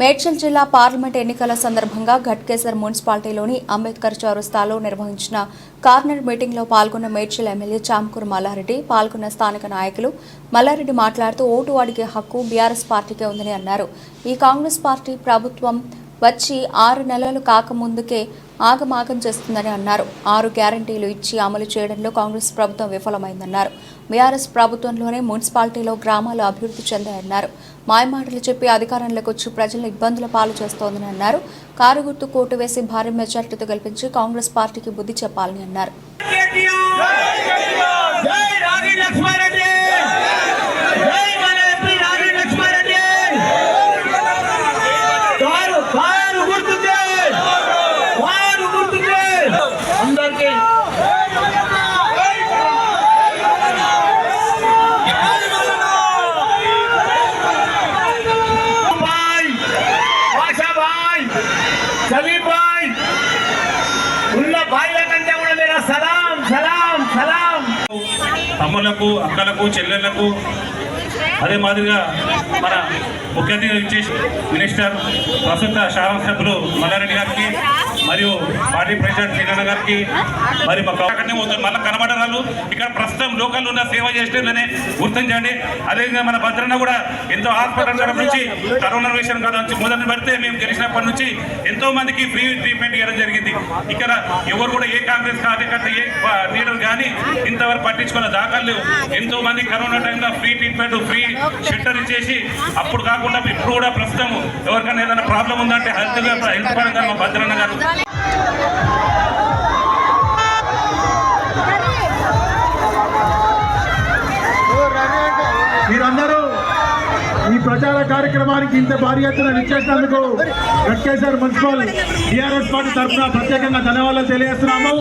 మేడ్చల్ జిల్లా పార్లమెంట్ ఎన్నికల సందర్భంగా ఘట్కేసర్ మున్సిపాలిటీలోని అంబేద్కర్ చౌరస్తాలో నిర్వహించిన కార్నర్ మీటింగ్లో పాల్గొన్న మేడ్చల్ ఎమ్మెల్యే చామకూరు మల్లారెడ్డి పాల్గొన్న స్థానిక నాయకులు మల్లారెడ్డి మాట్లాడుతూ ఓటు అడిగే హక్కు బీఆర్ఎస్ పార్టీకే ఉందని అన్నారు. ఈ కాంగ్రెస్ పార్టీ ప్రభుత్వం వచ్చి ఆరు నెలలు కాకముందుకే ఆగమాగం చేస్తుందని అన్నారు. ఆరు గ్యారంటీలు ఇచ్చి అమలు చేయడంలో కాంగ్రెస్ ప్రభుత్వం విఫలమైందన్నారు. బీఆర్ఎస్ ప్రభుత్వంలోనే మున్సిపాలిటీలో గ్రామాలు అభివృద్ధి చెందాయన్నారు. మాయమాటలు చెప్పి అధికారంలోకి వచ్చి ప్రజలను ఇబ్బందుల పాలు చేస్తోందని అన్నారు. కారు గుర్తు కోటు వేసి భారీ మెజార్టీతో గెలిపించి కాంగ్రెస్ పార్టీకి బుద్ధి చెప్పాలని అన్నారు జై రాగి లక్ష్మారెడ్డి జై మన ఎంపీ రాగి లక్ష్మారెడ్డి కారు కారు గుర్తుంది కారు గుర్తుంది అందరికీ భాయ్ ఆశా భాయ్ సలీం భాయ్ ఉన్న భార్య కంటే కూడా మీరు సలాం సలాం సలాం తమ్ములకు అక్కలకు చెల్లెళ్ళకు. అదే మాదిరిగా మన ముఖ్య అతిథి ఇచ్చేసి మినిస్టర్ ప్రస్తుత శాసనసభ్యులు మల్లారెడ్డి గారికి. మరియు పార్టీ ప్రెసిడెంట్ శ్రీరణ గారికి మరి మాకు అక్కడనే పోతుంది. మళ్ళీ కనబడరాలు ఇక్కడ ప్రస్తుతం లోకల్ ఉన్న సేవ చేసేదని గుర్తించండి అదేవిధంగా మన భద్రన్న కూడా ఎంతో హాస్పిటల్ తరఫు నుంచి కరోనా విషయం కాదు నుంచి మొదలు పెడితే మేము గెలిచినప్పటి నుంచి ఎంతో మందికి ఫ్రీ ట్రీట్మెంట్ ఇవ్వడం జరిగింది. ఇక్కడ ఎవరు కూడా ఏ కాంగ్రెస్ కార్యకర్త ఏ లీడర్ కానీ ఇంతవరకు పట్టించుకున్న దాఖలు ఎంతో మంది కరోనా టైంలో ఫ్రీ ట్రీట్మెంట్ ఫ్రీ షెల్టర్ ఇచ్చేసి అప్పుడు కాకుండా ఇప్పుడు కూడా ప్రస్తుతం ఎవరికైనా ఏదైనా ప్రాబ్లం ఉందంటే హెల్త్ హెల్త్ పరంగా మా భద్రన్న గారు మీరందరూ ఈ ప్రచార కార్యక్రమానికి ఇంత భారీ ఎత్తున ఇచ్చేసినందుకు వెంకటేశ్వర మున్సిపల్ టీఆర్ఎస్ పార్టీ తరఫున ప్రత్యేకంగా ధన్యవాదాలు తెలియజేస్తున్నాము.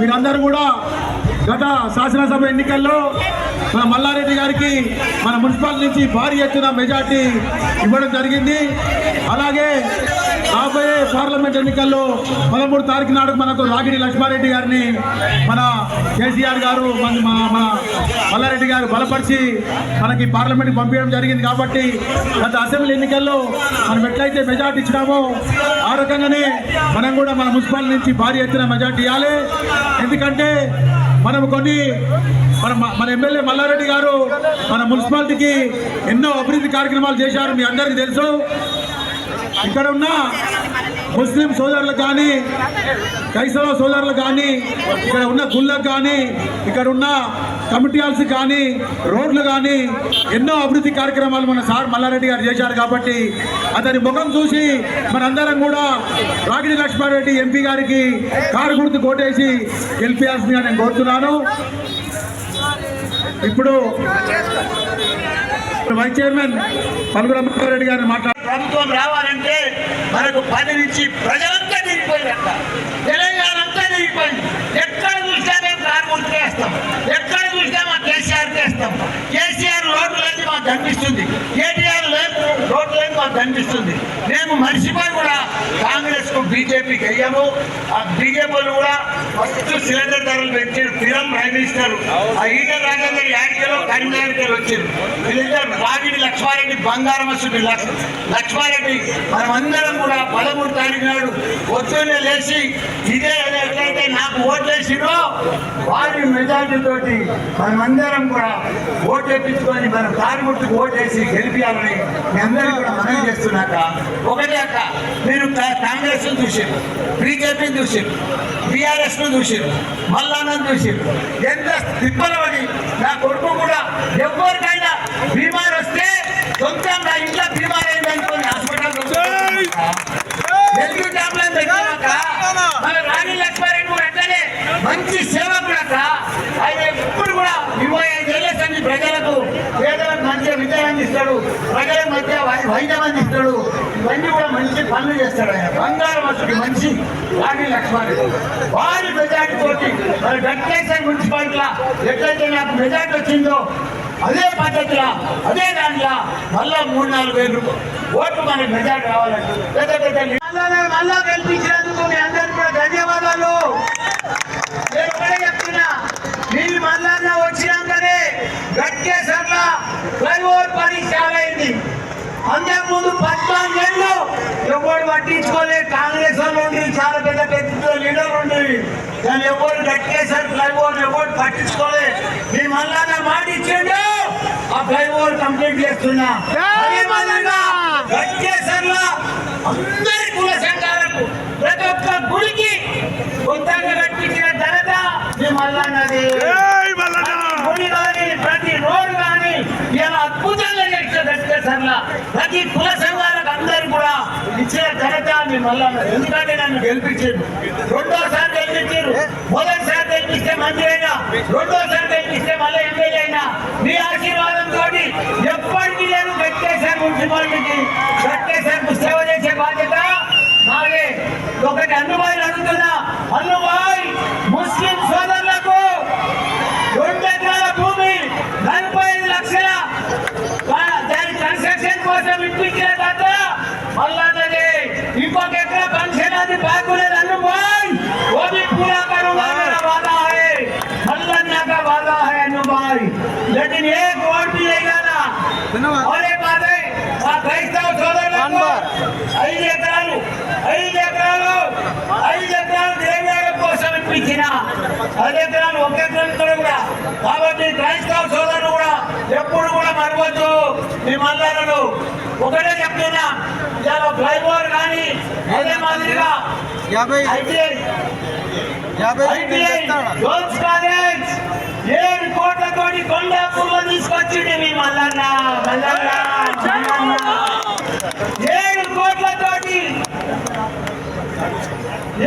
మీరందరూ కూడా గత శాసనసభ ఎన్నికల్లో మన మల్లారెడ్డి గారికి మన మున్సిపల్ నుంచి భారీ ఎత్తున మెజార్టీ ఇవ్వడం జరిగింది. అలాగే రాబోయే పార్లమెంట్ ఎన్నికల్లో పదమూడు తారీఖు నాడు మనకు రాగిడి లక్ష్మారెడ్డి గారిని మన కేసీఆర్ గారు మన మన- మల్లారెడ్డి గారు బలపరిచి మనకి పార్లమెంట్కి పంపించడం జరిగింది కాబట్టి గత అసెంబ్లీ ఎన్నికల్లో మనం ఎట్లయితే మెజార్టీ ఇచ్చినామో ఆ రకంగానే మనం కూడా మన మున్సిపాలిటీ నుంచి భారీ ఎత్తున మెజార్టీ ఇవ్వాలి ఎందుకంటే మనం కొన్ని మన మన ఎమ్మెల్యే మల్లారెడ్డి గారు మన మున్సిపాలిటీకి ఎన్నో అభివృద్ధి కార్యక్రమాలు చేశారు మీ అందరికీ తెలుసు. ఇక్కడ ఉన్న ముస్లిం సోదరులకు కానీ క్రైస్తవ సోదరులకు కానీ ఇక్కడ ఉన్న గుళ్ళకు కానీ ఇక్కడ ఉన్న కమిటీ హాల్స్ కానీ రోడ్లు కానీ ఎన్నో అభివృద్ధి కార్యక్రమాలు మన సార్ మల్లారెడ్డి గారు చేశారు కాబట్టి అతని ముఖం చూసి మనందరం కూడా రాగిడి లక్ష్మారెడ్డి ఎంపీ గారికి కారు గుర్తు కోటేసి గెలిపేయాల్సిందిగా నేను కోరుతున్నాను. ఇప్పుడు వైస్ చైర్మన్ పలుగుల రెడ్డి గారిని మాట్లాడారు ప్రభుత్వం రావాలంటే మనకు పది నుంచి ప్రజలంతా తిరిగిపోయినట్ట తెలంగాణ అంతా తిరిగిపోయింది ఎక్కడ చూసినా మేము కారు గుర్తుకేస్తాం ఎక్కడ చూసినా మా కేసీఆర్ చేస్తాం కేసీఆర్ రోడ్లు లేదు మాకు కనిపిస్తుంది. కేటీఆర్ లేదు రోడ్లు లేదు మాకు కనిపిస్తుంది. మేము మర్చిపోయి కూడా కాంగ్రెస్కు బీజేపీకి అయ్యాము. ఆ బీజేపీ కూడా ఫస్ట్ సిలిండర్ ధరలు పెంచారు. ఫిరం ప్రైమ్ మినిస్టర్ ఆ ఈటర్ రాజేందర్ యాడికలో కరీంనగర్కి వచ్చారు. వీళ్ళిద్దరు రాగిడి లక్ష్మారెడ్డి బంగారం వస్తుంది. లక్ష్మారెడ్డి మనమందరం కూడా పదమూడు తారీఖు నాడు పొద్దున్నే లేచి ఇదే ఎట్లయితే నాకు ఓట్లేసిరో వారి మెజార్టీ తోటి మనమందరం కూడా ఓట్లు వేయించుకొని మనం కారు గుర్తుకు ఓటేసి గెలిపించాలని మీ అందరికీ కూడా మనం చేస్తున్నాక ఒకటే అక్క మీరు కాంగ్రెస్ను చూసారు బీజేపీని చూసారు బీఆర్ఎస్ను చూసారు మల్లానని చూసారు ఎంత తిప్పలవని నా కొడుకు కూడా ఎవరికైనా బీమార్ వస్తే సొంతంగా ఇంట్లో బీమార్ అయింది అనుకోని హాస్పిటల్ నెల్లూరు టాబ్లెట్ పెట్టాక మన రాణి లక్ష్మారెడ్డి కూడా అట్లనే మంచి సేవకుడక ఆయన ఎప్పుడు కూడా ఇరవై ఐదేళ్ళ సంది ప్రజలకు పేదలకు మంచిగా విద్య అందిస్తాడు ప్రజల మధ్య వై- వైద్యం అందిస్తాడు ఇవన్నీ కూడా మంచి పనులు చేస్తాడు ఆయన. బంగారం అసలు మంచి రాణి లక్ష్మణి వారి మెజార్టీ తోటి మరి వెంకటేశ్వర మున్సిపాలిటీలో ఎట్లయితే నాకు మెజార్టీ వచ్చిందో అదే పద్ధతిలో అదే దాంట్లో మళ్ళా మూడు నాలుగు వేలు ఓట్లు మనకి మెజార్టీ రావాలంటే పెద్ద పెద్ద మళ్ళా మళ్ళా గెలిపించినందుకు మీ అందరికీ కూడా ధన్యవాదాలు. నేను కూడా చెప్తున్నా మీరు మళ్ళా వచ్చినాకనే గట్టే సర్లా ఫ్లైఓవర్ పని చాలా అయింది. అంతకుముందు పద్నాలుగు పట్టించుకోలే కాంగ్రెస్ వాళ్ళు ఉండి చాలా పెద్ద పెద్ద లీడర్ ఉండి. దాన్ని ఎవరు కట్టేశారు? ఫ్లైఓవర్ ఎవరు పట్టించుకోలే మీ మళ్ళా మాట ఇచ్చిండు. ఆ ఫ్లైఓవర్ కంప్లీట్ చేస్తున్నా. గట్కేసర్లో అందరి కుల సంఘాలకు ప్రతి ఒక్క గుడికి కొత్తగా కట్టించిన మీ మల్లన్నది గుడి కానీ ప్రతి రోడ్ కానీ ఇలా అద్భుతంగా చేసిన గట్కేసర్ల ప్రతి కుల సంఘాలకు అందరు కూడా ఇచ్చిన ఘనత మీ మల్లన్న ఎందుకంటే నన్ను గెలిపించారు. రెండోసారి గెలిపించారు. మొదటిసారి గెలిపిస్తే మంత్రి అయినా రెండోసారి గెలిపిస్తే మళ్ళీ ఎమ్మెల్యే అయినా. మీ ఆశీర్వాదం తోటి ఎప్పటికీ నేను గట్టేశారు మున్సిపాలిటీకి గట్టేశారు సేవ చేసే బాధ్యత నాగే ఒకటి అన్నుబాయి అడుగుతున్నా అన్నుబాయి ముస్లిం సోదరు కోసం ఇప్పించిన కథ మళ్ళీ ఇంకొక ఎకరా ఫంక్షన్ అది బాగులేదు అన్నుబాయ్ वो भी पूरा करूंगा मेरा वादा है अल्लाह का वादा है अनुभाई लेकिन एक वोट भी लेगा ना और एक बात है ఆ క్రైస్తవ సోదరులకు ఐదు ఎకరాలు ఐదు ఎకరాలు ఐదు ఎకరాలు ఇప్పించిన ఐదు ఎకరాలు ఒక ఎకరం కూడా. కాబట్టి క్రైస్తవ సోదరులు కూడా ఎప్పుడు కూడా మరవద్దు. మీ మల్లాలను ఒకటే చెప్తున్నా. ఇలా ఫ్లైఓవర్ కానీ అదే మాదిరిగా గర్ల్స్ కాలేజ్ ఏడు కోట్లతోటి కొండాపూర్లో తీసుకొచ్చింది మీ మల్లన్న మల్లన్న. ఏడు కోట్లతోటి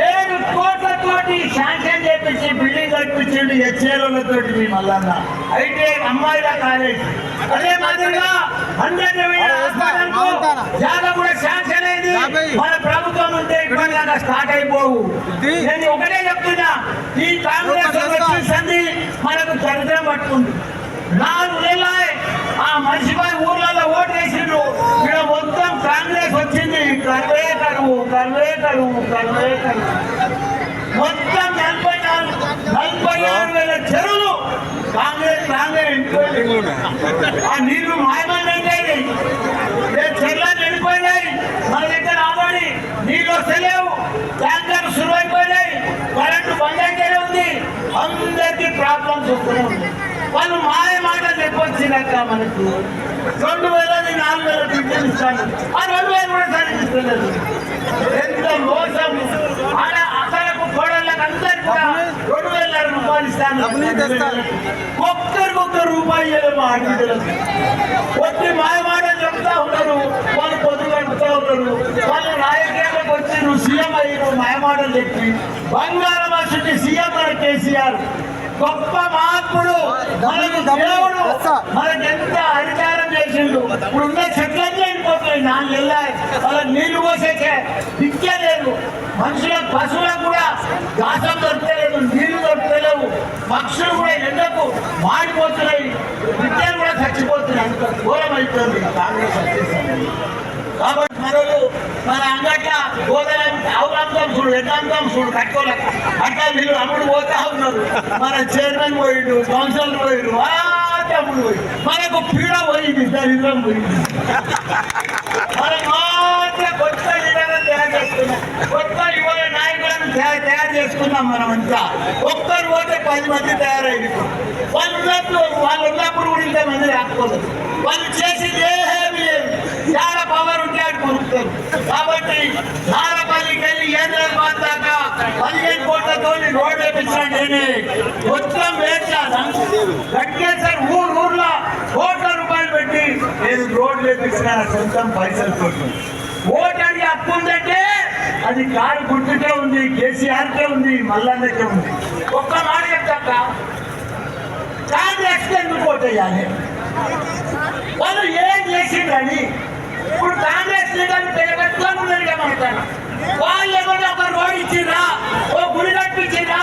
ఏడు శాంక్షన్ చేపించి బిల్డింగ్ కట్టించిండు హెచ్ఏలతోటి మీ మల్లన్న. ఐటీఐ అమ్మాయిల కాలేజ్. అదే మాదిరిగా హండ్రెడ్ జాగా కూడా శాంక్షన్ అయింది. మన ప్రభుత్వం ఉంటే ఇబ్బంది స్టార్ట్ అయిపోవు. నేను ఒకటే చెప్తున్నా. ఈ కాంగ్రెస్. వచ్చింది మనకు దరిద్రం పట్టుకుంది. నాలుగు నెలలే ఆ మనిషిపై ఊర్లలో ఓటు వేసిండ్రు. ఇక్కడ మొత్తం కాంగ్రెస్ వచ్చింది. కరువే కరువు కరువే కరువు కరువే కరువు మొత్తం నలభై నాలుగు నలభై ఆరు వేల చెరువులు కాంగ్రెస్ కాంగ్రెస్ ఎండిపోయింది. ఆ నీళ్ళు మాయమైనాయి చెర్లను ఎండిపోయినాయి. మన దగ్గర ఆల్రెడీ నీళ్ళు వస్తలేవు ట్యాంకర్ ట్యాంకర్లు అయిపోయినాయి కరెంటు బంద్ అయితేనే ఉంది. అందరికీ ప్రాబ్లమ్స్ వస్తూనే ఉంది వాళ్ళు మాయ మాటలు చెప్పొచ్చినాక మనకు. రెండు వేలది నాలుగు వేల టికెట్ ఇస్తాను. ఆ రెండు వేలు కూడా సరిగిస్తలేదు ఎంత మోసం. ఆడ అందరికి కూడా రెండు వేల రూపాయలు ఇస్తాను. డబ్బులు తెస్తారు. ఒక్కరికి ఒక్క రూపాయి ఇవ్వలేము ఆడపిల్లలకు వచ్చి మాయ మాటలు చెప్తా ఉన్నారు. వాళ్ళు పొద్దు గడుపుతా ఉన్నారు. వాళ్ళు రాజకీయాలకు వచ్చి నువ్వు సీఎం అయ్యి మాయ మాటలు చెప్పి. బంగారం వచ్చి సీఎం కేసీఆర్. గొప్ప మహాత్ముడు మనకు దేవుడు మనకి ఎంత అధికారం చేసిండు. ఇప్పుడు ఉన్న చెట్లన్నీ వెళ్ళిపోతున్నాయి నాలుగు వెళ్ళాయి వాళ్ళకి నీళ్ళు పోసేకే దిక్కే లేదు. మనుషులకు పశువులకు కూడా దాసం దొరకలేదు. నీళ్ళు దొరకలేవు పక్షులు కూడా ఎండకు మాడిపోతున్నాయి. విద్యలు కూడా చచ్చిపోతున్నాయి. అంత ఘోరం అయిపోయింది కాంగ్రెస్ కాబట్టి మనలు మన అంగట్ల గోదల అవకాశం చూడు ఎట్లాంతం చూడు కట్టుకోలేక అట్లా వీళ్ళు అమ్ముడు పోతా ఉన్నారు. మన చైర్మన్ పోయిండు కౌన్సిలర్ పోయిండు అమ్ముడు పోయి మనకు పీడ పోయింది దరిద్రం పోయింది. మనం మాత్రం కొత్త లీడర్లను తయారు చేసుకున్నాం. కొత్త యువ నాయకులను తయారు చేసుకున్నాం మనం అంతా. ఒక్కరు పోతే పది మంది తయారైంది వాళ్ళు ఉన్నప్పుడు వాళ్ళు ఉన్నప్పుడు కూడా ఇంతమంది రాకపోదు వాళ్ళు చేసింది ఏమీ లేదు. చాలా పవర్ ఉంటే అటు కాబట్టి నారపల్లికి వెళ్ళి హైదరాబాద్ దాకా పదిహేను కోట్లతో రోడ్ వేపించిన నేనే. మొత్తం వేచాను కట్టేసారు ఊరు ఊర్లో కోట్ల రూపాయలు పెట్టి నేను రోడ్ వేపించిన సొంతం పైసలు కోసం అని అప్పు ఉందంటే అది కారు గుర్తుకే ఉంది కేసీఆర్కే ఉంది మల్లన్నకే ఉంది. ఒక్క మాట చెప్తాక కాంగ్రెస్ ఎందుకు ఓటు వాళ్ళు ఏం చేసిండ్రని ఇప్పుడు కాంగ్రెస్ లీడర్ పేరు పెట్టుకొని ఉన్నారు వాళ్ళు కూడా ఒక రోడ్ ఇచ్చిరా ఓ గుడి కట్టించిరా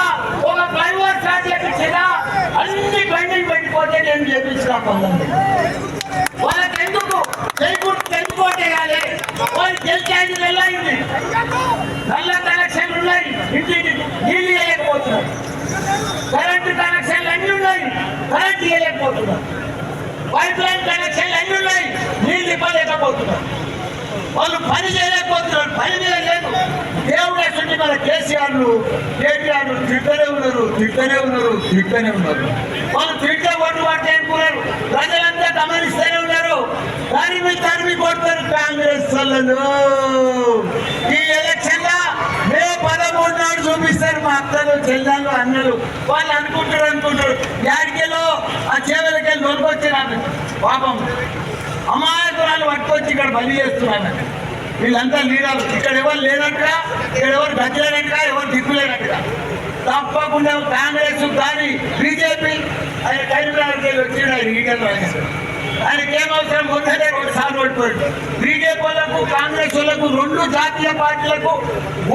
ఒక ఫ్లైఓవర్ స్టార్ట్ చేయించిరా అన్ని బండిలు పెట్టిపోతే నేను చేపించినా కొందండి వాళ్ళకి ఎందుకు? చేయకూడదు ఎందుకు ఓటేయాలి వాళ్ళు గెలిచేది ఐదు నల్ల కనెక్షన్లు ఉన్నాయి. ఇంటికి నీళ్ళు వేయలేకపోతున్నారు కరెంటు కనెక్షన్లు అన్నీ ఉన్నాయి. కరెంట్ వేయలేకపోతున్నారు పైప్ లైన్ కనెక్షన్లు అన్ని ఉన్నాయి? నీళ్ళు ఇవ్వలేకపోతున్నారు. వాళ్ళు పని చేయలేకపోతున్నారు పని మీద లేదు. దేవుడు అటువంటి మన కేసీఆర్లు కేటీఆర్లు తిట్టనే ఉన్నారు తిట్టనే ఉన్నారు తిట్టనే ఉన్నారు. వాళ్ళు తిట్టే ఓటు పడితే అనుకున్నారు ప్రజలంతా గమనిస్తూనే ఉన్నారు. తరిమి తరిమి కొడతారు కాంగ్రెస్ వాళ్ళను. ఈ పదమూడు నాడు చూపిస్తారు మా అక్కలు చెల్లెళ్ళు అన్నలు. వాళ్ళు అనుకుంటారు అనుకుంటారు. యాడికెలో ఆ చేవలకెళ్ళి దొరికొచ్చినాను పాపం అమాయకురాలు పట్టుకొచ్చి ఇక్కడ బలి చేస్తున్నాను వీళ్ళంతా లీడర్ ఇక్కడ ఎవరు లేనట్ట ఇక్కడ ఎవరు గచ్చలేనట్టుగా ఎవరు దిక్కులేనట్ట. తప్పకుండా కాంగ్రెస్ కానీ బీజేపీ ఆయన కరీంనగర్కి వచ్చి వచ్చిండు ఆయన లీడర్లు ఆయనకి ఏం ఒకటే ఉందంటే ఒకసారి ఓడిపోయాడు బీజేపీలకు కాంగ్రెస్ వాళ్ళకు రెండు జాతీయ పార్టీలకు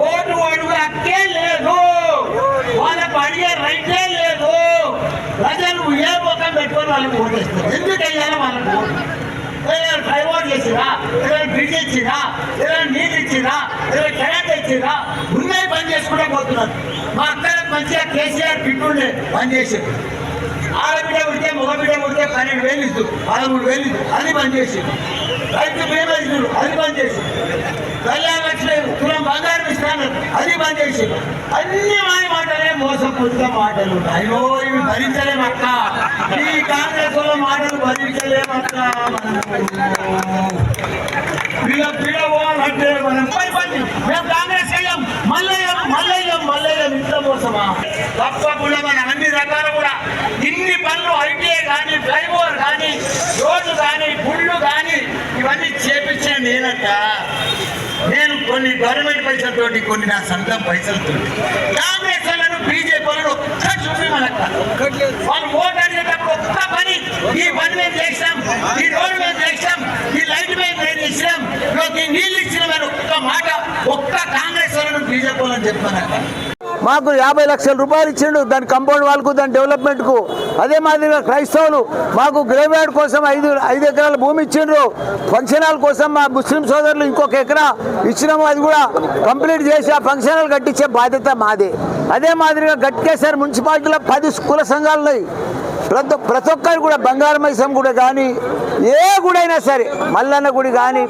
ఓటు అడుగు హక్కే లేదు. వాళ్ళకు అడిగే రైటే లేదు. ప్రజలు ఏ ముఖం పెట్టుకొని వాళ్ళకి ఓటేస్తారు ఎందుకు అయ్యారో వాళ్ళకు ఏదైనా డ్రైవర్ చేసిరా? ఏదైనా బ్రిడ్జ్ ఇచ్చిరా? ఏదైనా నీళ్ళు ఇచ్చిరా? ఏదైనా కరెంట్ ఇచ్చిరా? ఉన్నాయి పని చేసుకుంటే పోతున్నారు. మా అక్కడ మంచిగా కేసీఆర్ పిట్టుండే పని చేసేది ఆడబిడ్డ ఉడితే మగబిడ్డ ఉడితే పన్నెండు వేలు ఇస్తూ పదమూడు వేలు ఇస్తూ అది పనిచేసి రైతు బీమా ఇస్తున్నారు అది పనిచేసి కళ్యాణ లక్ష్మి తులం బంగారం ఇస్తాను అది పనిచేసి అన్ని మాయ మాటలే మోసపూరిత మాటలు అయ్యో ఇవి భరించలేమక్క ఈ కాంగ్రెస్ వాళ్ళ మాటలు భరించలేమక్క వీళ్ళ పీడ పోవాలంటే మనం పని పని మేము కాంగ్రెస్ అయ్యాం. మల్లయ్యం మల్లయ్యం మల్లయ్యం ఇంత మోసమా? తప్పకుండా మన అన్ని రకాల కూడా ఇన్ని పనులు ఐటీఐ కానీ ఫ్లైఓవర్ కానీ రోడ్లు కానీ గుళ్ళు కానీ ఇవన్నీ చేపించిన నేనట. నేను కొన్ని గవర్నమెంట్ పైసలతోటి కొన్ని నా సొంతం పైసలతో కాంగ్రెస్ వాళ్ళను బీజేపీ వాళ్ళను ఒక్క చూపి మనకు వాళ్ళు ఓటు అడిగేటప్పుడు ఒక్క పని ఈ పని మేము చేసాం ఈ రోడ్డు మేము చేసాం ఈ లైట్ మేము మేము ఇచ్చినాం ఇవాళ ఈ నీళ్ళు ఇచ్చినామని ఒక్క మాట ఒక్క కాంగ్రెస్ వాళ్ళను బీజేపీ వాళ్ళని చెప్పానట మాకు యాభై లక్షల రూపాయలు ఇచ్చిండు. దాని కంపౌండ్ వాళ్ళకు దాని డెవలప్మెంట్కు అదే మాదిరిగా క్రైస్తవులు మాకు గ్రేవ్యార్డ్ కోసం ఐదు ఐదు ఎకరాల భూమి ఇచ్చిండ్రు. ఫంక్షన్ హాల్ కోసం మా ముస్లిం సోదరులు ఇంకొక ఎకరా ఇచ్చినాము. అది కూడా కంప్లీట్ చేసి ఆ ఫంక్షన్ హాల్ కట్టించే బాధ్యత మాదే. అదే మాదిరిగా గట్కేశ్వర్ మున్సిపాలిటీలో పది కుల సంఘాలు ఉన్నాయి ప్రతి ప్రతి ఒక్కరు కూడా బంగారమైసం గుడి కానీ ఏ గుడి అయినా సరే మల్లన్న గుడి కానీ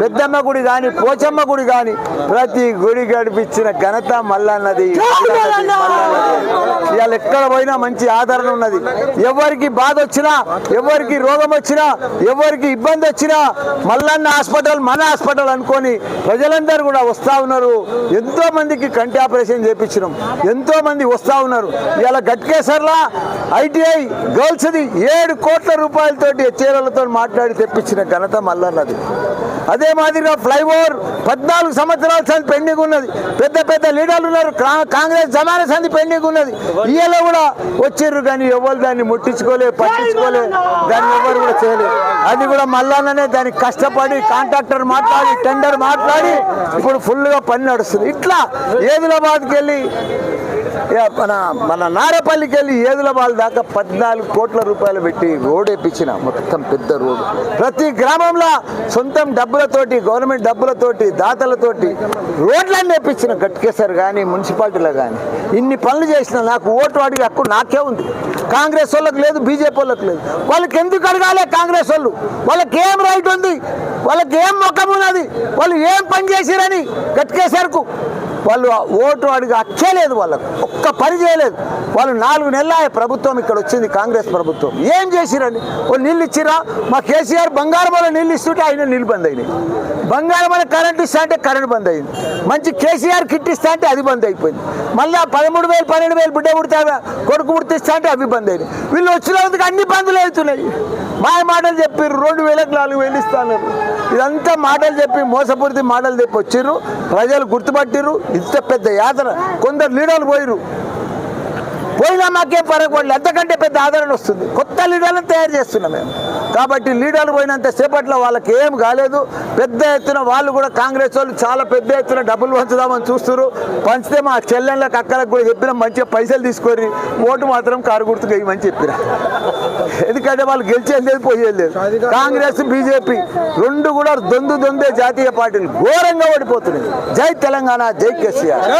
పెద్దమ్మ గుడి కానీ పోచమ్మ గుడి కానీ ప్రతి గుడి గడిపించిన ఘనత మల్లన్నది. ఇవాళ ఎక్కడ పోయినా మంచి ఆదరణ ఉన్నది. ఎవరికి బాధ వచ్చినా ఎవరికి రోగం వచ్చినా ఎవరికి ఇబ్బంది వచ్చినా మల్లన్న హాస్పిటల్ మన హాస్పిటల్ అనుకొని ప్రజలందరూ కూడా వస్తా ఉన్నారు. ఎంతో మందికి కంటి ఆపరేషన్ చేపించినాం. ఎంతో మంది వస్తా ఉన్నారు. ఇవాళ గట్కేసర్లా ఐటీఐ గర్ల్స్ది ఏడు కోట్ల రూపాయలతోటి చీరలతో మాట్లాడి తెప్పించిన ఘనత మల్లన్నది. అదే మాదిరిగా ఫ్లైఓవర్ పద్నాలుగు సంవత్సరాల సంది పెండింగ్ ఉన్నది. పెద్ద పెద్ద లీడర్లు ఉన్నారు. కా- కాంగ్రెస్ జమానా సంది పెండింగ్ ఉన్నది. ఇయ్యలో కూడా వచ్చిర్రు కానీ ఎవరు దాన్ని ముట్టించుకోలే పట్టించుకోలే. దాన్ని ఎవరు కూడా చేయలేదు అది కూడా మల్లన్ననే దానికి కష్టపడి కాంట్రాక్టర్ మాట్లాడి టెండర్ మాట్లాడి ఇప్పుడు ఫుల్గా పని నడుస్తుంది. ఇట్లా ఏదిలాబాద్కి వెళ్ళి మన మన నారపల్లికి వెళ్ళి ఏదుల వాళ్ళ దాకా పద్నాలుగు కోట్ల రూపాయలు పెట్టి రోడ్ వేయించిన మొత్తం పెద్ద రోడ్డు ప్రతి గ్రామంలో సొంతం డబ్బులతోటి గవర్నమెంట్ డబ్బులతోటి దాతలతోటి రోడ్లన్నీ వేపించిన గట్కేసర్ కానీ మున్సిపాలిటీలో కానీ ఇన్ని పనులు చేసిన నాకు ఓటు అడిగి హక్కు నాకే ఉంది. కాంగ్రెస్ వాళ్ళకి లేదు బీజేపీ వాళ్ళకి లేదు. వాళ్ళకి ఎందుకు అడగాలి కాంగ్రెస్ వాళ్ళు? వాళ్ళకి ఏం రైట్ ఉంది? వాళ్ళకి ఏం ముఖం ఉన్నది? వాళ్ళు ఏం పని చేసిరని గట్కేసర్కు వాళ్ళు ఓటు అడిగి అచ్చలేదు వాళ్ళకు. ఒక్క పని చేయలేదు. వాళ్ళు నాలుగు నెలల ప్రభుత్వం ఇక్కడ వచ్చింది కాంగ్రెస్ ప్రభుత్వం. ఏం చేసిరండి? వాళ్ళు నీళ్ళు ఇచ్చిరా మా కేసీఆర్ బంగారం వల్ల నీళ్ళు ఇస్తుంటే ఆయన నీళ్ళు బంద్ అయినాయి. బంగారం వల్ల కరెంట్ ఇస్తా అంటే కరెంట్ బంద్ అయింది. మంచి కేసీఆర్ కిట్ ఇస్తా అంటే అది బంద్ అయిపోయింది. మళ్ళీ పదమూడు వేలు పన్నెండు వేలు బిడ్డ పుడితే కొడుకు పుడితిస్తా అంటే అవి బంద్ అయినాయి. వీళ్ళు వచ్చినందుకు అన్ని బంద్లు అవుతున్నాయి. మాయ మాటలు చెప్పారు రెండు వేలకు నాలుగు వేలు ఇస్తాను. ఇదంతా మాటలు చెప్పి మోసపూరిత మాటలు చెప్పి వచ్చిర్రు. ప్రజలు గుర్తుపట్టిర్రు. ఇంత పెద్ద యాత్ర కొందరు లీడర్లు పోయిరు పోయినా మాకేం పడకూడదు అంతకంటే పెద్ద ఆదరణ వస్తుంది. కొత్త లీడర్లను తయారు చేస్తున్నాం మేము. కాబట్టి లీడర్లు పోయినంత సేపట్లో వాళ్ళకి ఏం కాలేదు. పెద్ద ఎత్తున వాళ్ళు కూడా కాంగ్రెస్ వాళ్ళు చాలా పెద్ద ఎత్తున డబ్బులు పంచుదామని చూస్తున్నారు. పంచితే మా చెల్లెళ్ళకి అక్కలకు కూడా చెప్పిన మంచిగా పైసలు తీసుకొని ఓటు మాత్రం కారు గుర్తుకు వేయమని చెప్పిన. ఎందుకంటే వాళ్ళు గెలిచేది లేదు పోయేది లేదు. కాంగ్రెస్ బీజేపీ రెండు కూడా దొందు దొందే జాతీయ పార్టీలు ఘోరంగా ఓడిపోతున్నాయి. జై తెలంగాణ జై కేసీఆర్.